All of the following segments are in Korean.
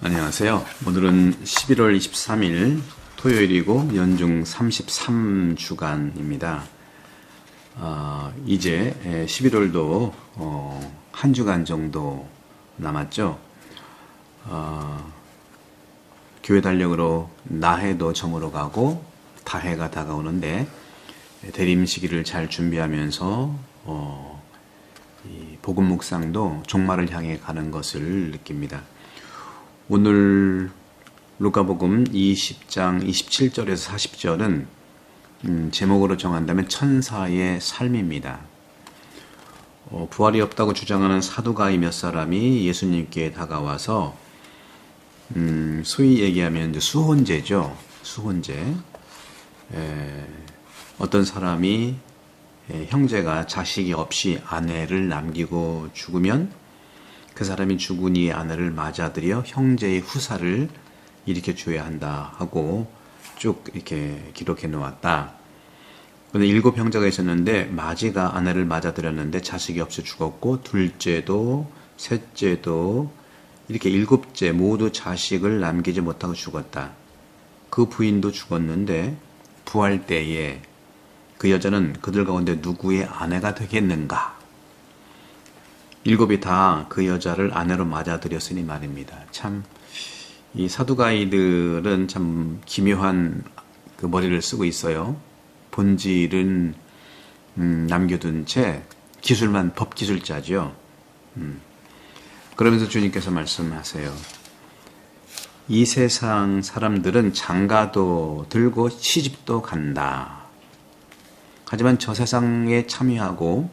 안녕하세요. 오늘은 11월 23일 토요일이고 연중 33주간입니다. 아, 이제 11월도 어, 한 주간 정도 남았죠. 아, 교회 달력으로 나해도 저물어 가고 다해가 다가오는데 대림 시기를 잘 준비하면서 어, 복음 묵상도 종말을 향해 가는 것을 느낍니다. 오늘 루카복음 20장 27절에서 40절은 음, 제목으로 정한다면 천사의 삶입니다. 어, 부활이 없다고 주장하는 사두가이 몇 사람이 예수님께 다가와서 음, 소위 얘기하면 수혼제죠. 수혼제. 에, 어떤 사람이 에, 형제가 자식이 없이 아내를 남기고 죽으면 그 사람이 죽은 이 아내를 맞아들여 형제의 후사를 일으켜 줘야 한다 하고 쭉 이렇게 기록해 놓았다. 근데 일곱 형제가 있었는데 마지가 아내를 맞아들였는데 자식이 없이 죽었고 둘째도 셋째도 이렇게 일곱째 모두 자식을 남기지 못하고 죽었다. 그 부인도 죽었는데 부활 때에 그 여자는 그들 가운데 누구의 아내가 되겠는가? 일곱이 다 그 여자를 아내로 맞아들였으니 말입니다. 참, 이 사두가이들은 참 기묘한 그 머리를 쓰고 있어요. 본질은, 음, 남겨둔 채 기술만 법 기술자죠. 음. 그러면서 주님께서 말씀하세요. 이 세상 사람들은 장가도 들고 시집도 간다. 하지만 저 세상에 참여하고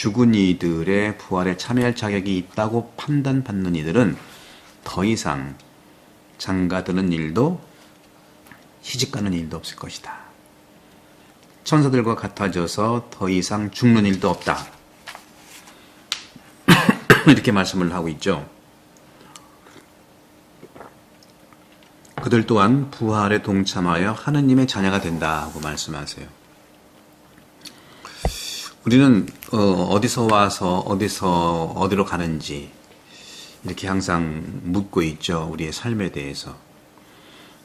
죽은 이들의 부활에 참여할 자격이 있다고 판단받는 이들은 더 이상 장가드는 일도 시집가는 일도 없을 것이다. 천사들과 같아져서 더 이상 죽는 일도 없다. 이렇게 말씀을 하고 있죠. 그들 또한 부활에 동참하여 하느님의 자녀가 된다 하고 말씀하세요. 우리는 어, 디서 와서 어디서 어디로 가는지 이렇게 항상 묻고 있죠. 우리의 삶에 대해서.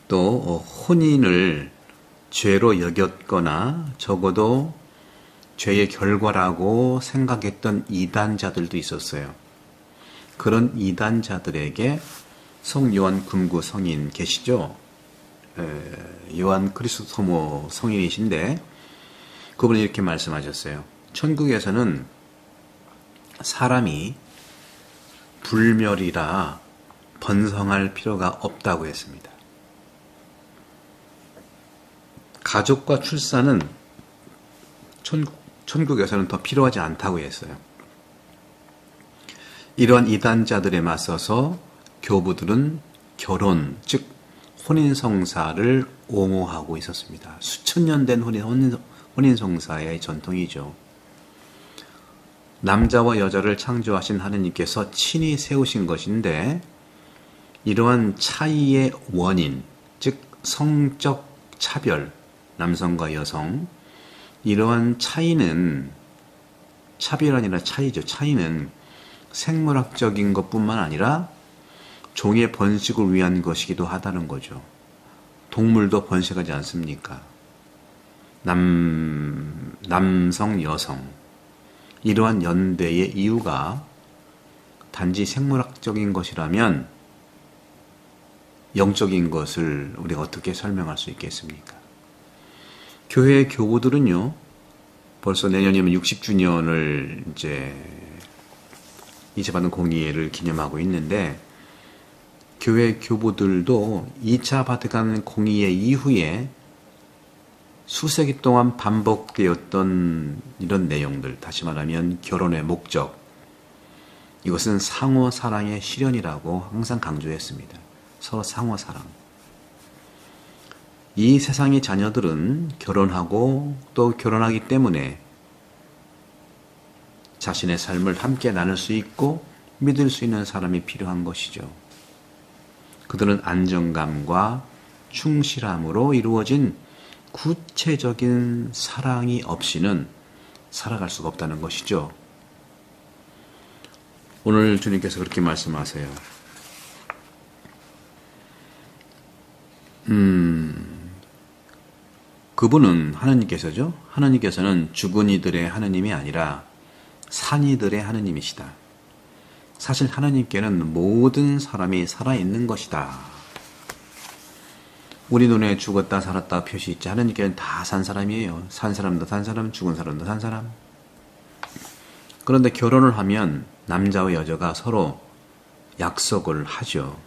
또 어, 혼인을 죄로 여겼거나 적어도 죄의 결과라고 생각했던 이단자들도 있었어요. 그런 이단자들에게 성 요한 금구 성인 계시죠? 에, 요한 크리스토모 성인이신데 그분이 이렇게 말씀하셨어요. 천국에서는 사람이 불멸이라 번성할 필요가 없다고 했습니다. 가족과 출산은 천국, 천국에서는 더 필요하지 않다고 했어요. 이러한 이단자들에 맞서서 교부들은 결혼, 즉 혼인성사를 옹호하고 있었습니다. 수천 년 된 혼인, 혼인성사의 전통이죠. 남자와 여자를 창조하신 하느님께서 친히 세우신 것인데 이러한 차이의 원인, 즉 성적 차별, 남성과 여성, 이러한 차이는 차별 아니라 차이죠. 차이는 생물학적인 것뿐만 아니라 종의 번식을 위한 것이기도 하다는 거죠. 동물도 번식하지 않습니까? 남, 남성, 여성. 이러한 연대의 이유가 단지 생물학적인 것이라면 영적인 것을 우리가 어떻게 설명할 수 있겠습니까? 교회 교우들은요, 벌써 내년이면 60주년을 이제 이체받은 공의회를 기념하고 있는데, 교회 교부들도 2차 바티칸 공의회 이후에 수세기 동안 반복되었던 이런 내용들, 다시 말하면 결혼의 목적, 이것은 상호 사랑의 실현이라고 항상 강조했습니다. 서로 상호 사랑. 이 세상의 자녀들은 결혼하고 또 결혼하기 때문에 자신의 삶을 함께 나눌 수 있고 믿을 수 있는 사람이 필요한 것이죠. 그들은 안정감과 충실함으로 이루어진 구체적인 사랑이 없이는 살아갈 수가 없다는 것이죠. 오늘 주님께서 그렇게 말씀하세요. 음, 그분은 하나님께서죠. 하나님께서는 죽은 이들의 하나님이 아니라 산 이들의 하나님이시다. 사실 하나님께는 모든 사람이 살아있는 것이다. 우리 눈에 죽었다 살았다 표시 있지. 하나님께는 다 산 사람이에요. 산 사람도 산 사람, 죽은 사람도 산 사람. 그런데 결혼을 하면 남자와 여자가 서로 약속을 하죠.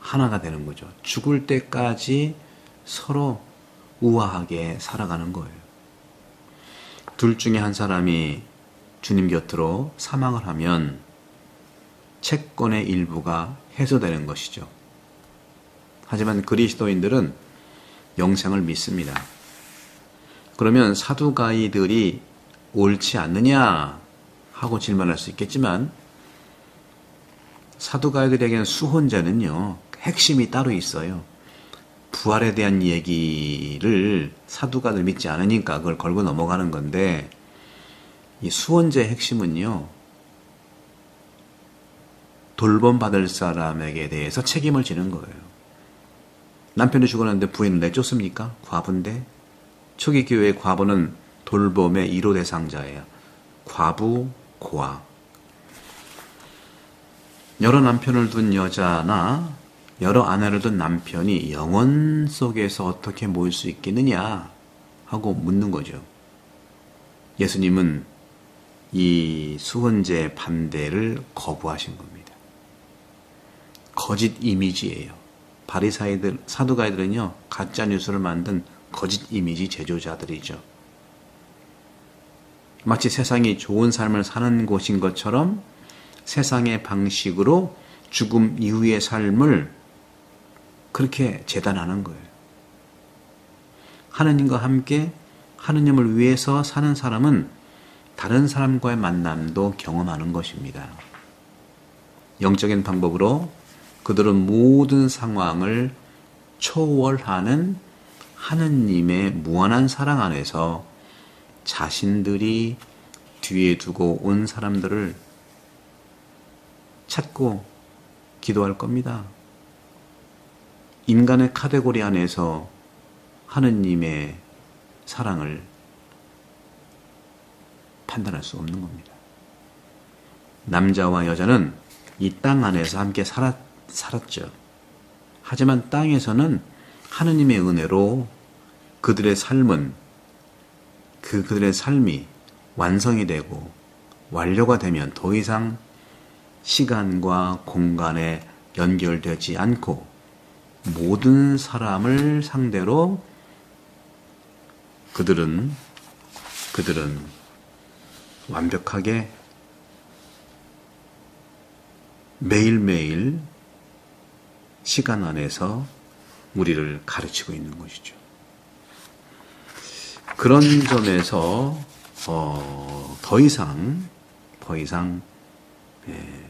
하나가 되는 거죠. 죽을 때까지 서로 우아하게 살아가는 거예요. 둘 중에 한 사람이 주님 곁으로 사망을 하면 채권의 일부가 해소되는 것이죠. 하지만 그리스도인들은 영생을 믿습니다. 그러면 사두가이들이 옳지 않느냐 하고 질문할 수 있겠지만 사두가이들에게는 수혼자는요 핵심이 따로 있어요. 부활에 대한 얘기를 사두가들 믿지 않으니까 그걸 걸고 넘어가는 건데 이 수원제의 핵심은요 돌봄 받을 사람에게 대해서 책임을 지는 거예요. 남편이 죽었는데 부인을 내쫓습니까? 과부인데 초기 교회의 과부는 돌봄의 1호 대상자예요. 과부, 고아. 여러 남편을 둔 여자나 여러 아내를 둔 남편이 영원 속에서 어떻게 모일 수 있겠느냐 하고 묻는 거죠. 예수님은 이 수혼제 반대를 거부하신 겁니다. 거짓 이미지예요. 바리사이들, 사두가이들은요, 가짜 뉴스를 만든 거짓 이미지 제조자들이죠. 마치 세상이 좋은 삶을 사는 곳인 것처럼 세상의 방식으로 죽음 이후의 삶을 그렇게 재단하는 거예요. 하느님과 함께 하느님을 위해서 사는 사람은 다른 사람과의 만남도 경험하는 것입니다. 영적인 방법으로 그들은 모든 상황을 초월하는 하느님의 무한한 사랑 안에서 자신들이 뒤에 두고 온 사람들을 찾고 기도할 겁니다. 인간의 카테고리 안에서 하느님의 사랑을 판단할 수 없는 겁니다. 남자와 여자는 이 땅 안에서 함께 살았, 살았죠. 하지만 땅에서는 하느님의 은혜로 그들의 삶은 그 그들의 삶이 완성이 되고 완료가 되면 더 이상 시간과 공간에 연결되지 않고 모든 사람을 상대로 그들은 그들은 완벽하게 매일매일 시간 안에서 우리를 가르치고 있는 것이죠. 그런 점에서 어, 더 이상 더 이상 예,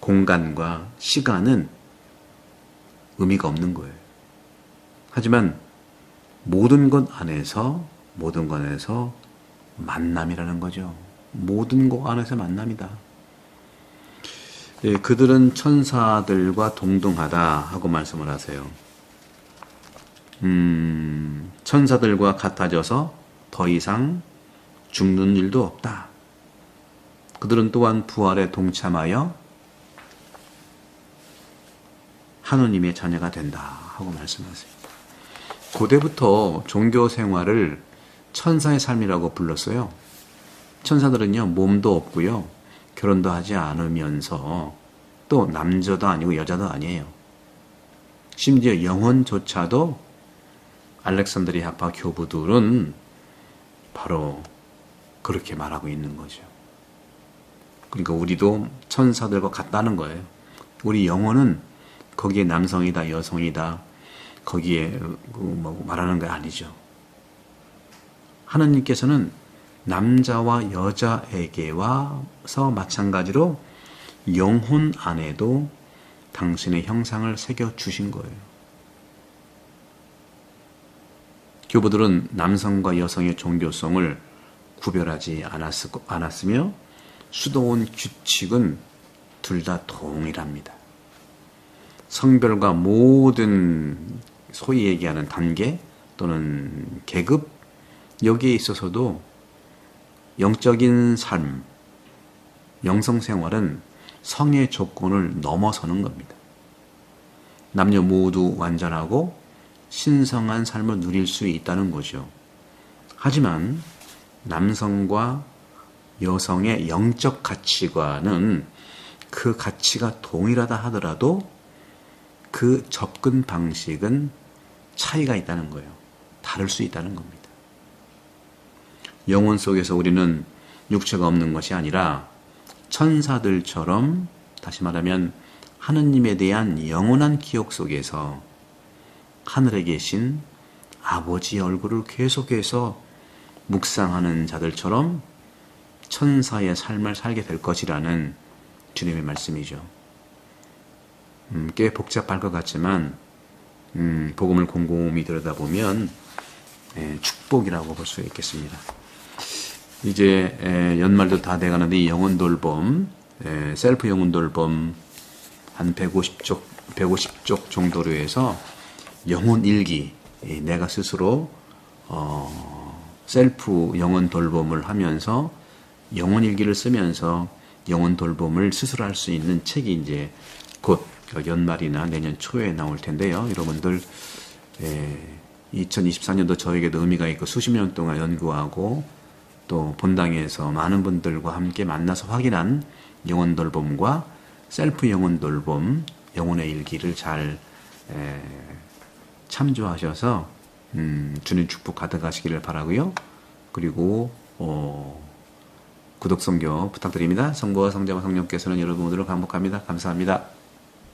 공간과 시간은 의미가 없는 거예요. 하지만 모든 것 안에서 모든 것 안에서 만남이라는 거죠. 모든 것 안에서 만남이다. 예, 그들은 천사들과 동등하다 하고 말씀을 하세요. 음, 천사들과 같아져서 더 이상 죽는 일도 없다. 그들은 또한 부활에 동참하여 하느님의 자녀가 된다 하고 말씀하세요. 고대부터 종교 생활을 천사의 삶이라고 불렀어요. 천사들은요, 몸도 없고요, 결혼도 하지 않으면서 또 남자도 아니고 여자도 아니에요. 심지어 영혼조차도 알렉산드리 학파 교부들은 바로 그렇게 말하고 있는 거죠. 그러니까 우리도 천사들과 같다는 거예요. 우리 영혼은 거기에 남성이다, 여성이다, 거기에 그뭐 말하는 게 아니죠. 하나님께서는 남자와 여자에게 와서 마찬가지로 영혼 안에도 당신의 형상을 새겨 주신 거예요. 교부들은 남성과 여성의 종교성을 구별하지 않았으며 수도원 규칙은 둘 다 동일합니다. 성별과 모든 소위 얘기하는 단계 또는 계급 여기에 있어서도 영적인 삶, 영성 생활은 성의 조건을 넘어서는 겁니다. 남녀 모두 완전하고 신성한 삶을 누릴 수 있다는 거죠. 하지만 남성과 여성의 영적 가치관은 그 가치가 동일하다 하더라도 그 접근 방식은 차이가 있다는 거예요. 다를 수 있다는 겁니다. 영혼 속에서 우리는 육체가 없는 것이 아니라 천사들처럼 다시 말하면 하느님에 대한 영원한 기억 속에서 하늘에 계신 아버지의 얼굴을 계속해서 묵상하는 자들처럼 천사의 삶을 살게 될 것이라는 주님의 말씀이죠. 음, 꽤 복잡할 것 같지만 음, 복음을 곰곰이 들여다보면 예, 축복이라고 볼 수 있겠습니다. 이제 에, 연말도 다 돼가는데 이 영혼 돌봄, 에, 셀프 영혼 돌봄 한 150쪽 150쪽 정도로 해서 영혼 일기 예, 내가 스스로 어, 셀프 영혼 돌봄을 하면서 영혼 일기를 쓰면서 영혼 돌봄을 스스로 할 수 있는 책이 이제 곧 연말이나 내년 초에 나올 텐데요. 여러분들 예, 2024년도 저에게도 의미가 있고 수십 년 동안 연구하고 또 본당에서 많은 분들과 함께 만나서 확인한 영혼 돌봄과 셀프 영혼 돌봄, 영혼의 일기를 잘 에, 참조하셔서 음, 주님 축복 가득하시기를 바라고요. 그리고 어, 구독 성교 부탁드립니다. 성부와 성자와 성령께서는 여러분들을 반복합니다. 감사합니다.